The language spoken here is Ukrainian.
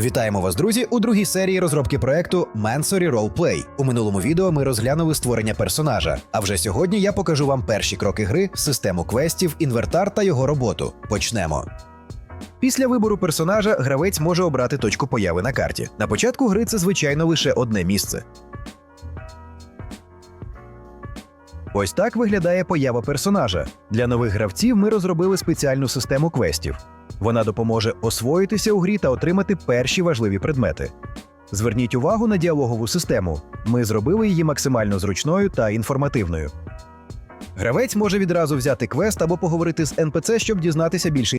Вітаємо вас, друзі, у другій серії розробки проекту Mansory Roleplay. У минулому відео ми розглянули створення персонажа. А вже сьогодні я покажу вам перші кроки гри, систему квестів, інвертар та його роботу. Почнемо. Після вибору персонажа гравець може обрати точку появи на карті. На початку гри це звичайно лише одне місце. Ось так виглядає поява персонажа. Для нових гравців ми розробили спеціальну систему квестів. Вона допоможе освоїтися у грі та отримати перші важливі предмети. Зверніть увагу на діалогову систему. Ми зробили її максимально зручною та інформативною. Гравець може відразу взяти квест або поговорити з НПЦ, щоб дізнатися більше